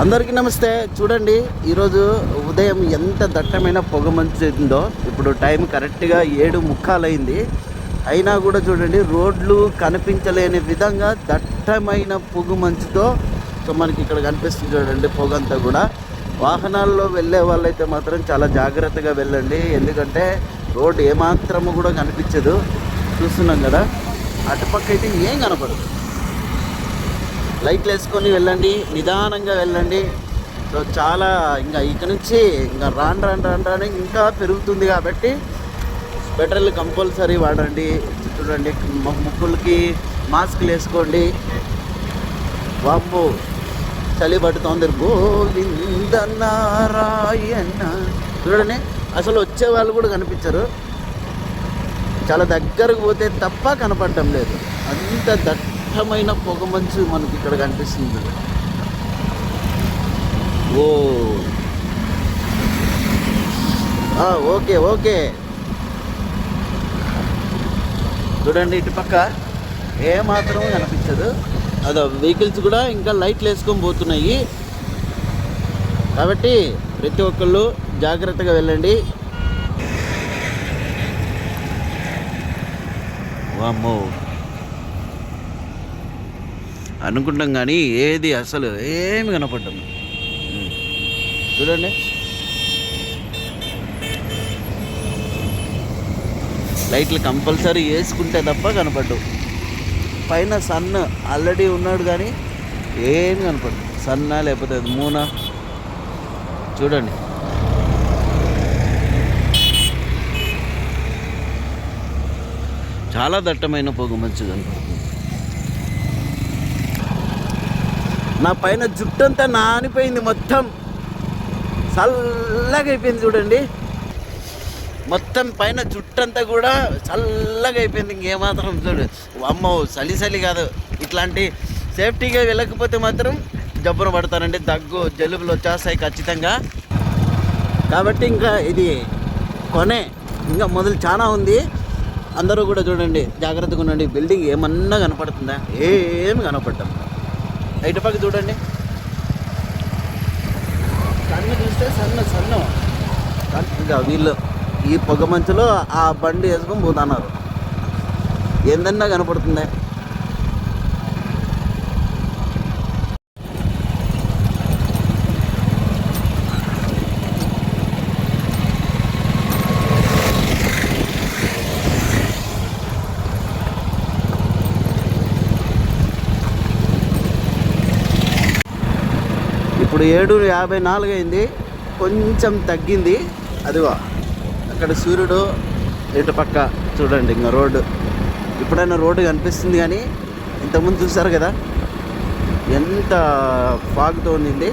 అందరికీ నమస్తే. చూడండి ఈరోజు ఉదయం ఎంత దట్టమైన పొగ మంచు ఇప్పుడు టైం కరెక్ట్గా ఏడు ముక్కాలైంది. అయినా కూడా చూడండి రోడ్లు కనిపించలేని విధంగా దట్టమైన పొగ మంచుతో సో మనకి ఇక్కడ కనిపిస్తుంది చూడండి పొగ అంతా కూడా. వాహనాల్లో వెళ్ళే వాళ్ళైతే మాత్రం చాలా జాగ్రత్తగా వెళ్ళండి. ఎందుకంటే రోడ్ ఏమాత్రము కూడా కనిపించదు. చూస్తున్నాం కదా అటుపక్క అయితే ఏం కనపడదు. లైట్లు వేసుకొని వెళ్ళండి నిదానంగా వెళ్ళండి. సో చాలా ఇంకా ఇక నుంచి ఇంకా రాను రాను రాను రాను ఇంకా పెరుగుతుంది కాబట్టి స్వెటర్లు కంపల్సరీ వాడండి. చూడండి ముక్కులకి మాస్క్లు వేసుకోండి. వామ్మో చలి పడుతోంది. గోవింద నారాయణ చూడండి అసలు వచ్చే వాళ్ళు కూడా కనిపించరు. చాలా దగ్గరకు పోతే తప్ప కనపడటం లేదు. అంత దట్టమైన పొగ మంచు మనకి ఇక్కడ కనిపిస్తుంది. ఓ. Okay okay. చూడండి ఇటు పక్క ఏ మాత్రం కనిపించదు. అదో వెహికల్స్ కూడా ఇంకా లైట్లు వేసుకొని పోతున్నాయి. కాబట్టి ప్రతి ఒక్కళ్ళు జాగ్రత్తగా వెళ్ళండి. వామ్మో. అనుకుంటాం కానీ ఏది అసలు ఏమి కనపడ్డం. చూడండి. లైట్లు కంపల్సరీ వేసుకుంటే తప్ప కనపడ్డు. పైన సన్ ఆల్రెడీ ఉన్నాడు కానీ ఏమి కనపడదు సన్నా లేకపోతే మూనా? చూడండి. చాలా దట్టమైన పొగ మంచు కనపడుతుంది. నా పైన జుట్టంతా నానిపోయింది మొత్తం. చల్లగా అయిపోయింది చూడండి. మొత్తం పైన జుట్టంతా కూడా చల్లగా అయిపోయింది ఇంకేమాత్రం చూడు. అమ్మో చలి చలి కాదు. ఇట్లాంటి సేఫ్టీగా వెళ్ళకపోతే మాత్రం జబ్బున పడతారండి దగ్గు జలుబులు వచ్చేస్తాయి ఖచ్చితంగా. కాబట్టి ఇంకా ఇది కొనే. ఇంకా మొదలు చాలా ఉంది. అందరూ కూడా చూడండి. జాగ్రత్తగా ఉండండి. బిల్డింగ్ ఏమన్నా కనపడుతుందా? ఏమి కనపడటం. ఇటు పక్క చూడండి. సన్న చూస్తే సన్న సన్న. ఇంకా వీళ్ళు ఈ పొగ మంచులో ఆ బండి వేసుకొని పోతున్నారు. ఏందన్నా కనపడుతుందా? ఇప్పుడు ఏడు యాభై నాలుగు అయింది. కొంచెం తగ్గింది. అదిగో అక్కడ సూర్యుడు ఇటు పక్క చూడండి ఇంకా రోడ్డు. ఇప్పుడైనా రోడ్డు కనిపిస్తుంది కానీ ఇంతకుముందు చూసారు కదా? ఎంత ఫాగ్తో ఉండింది.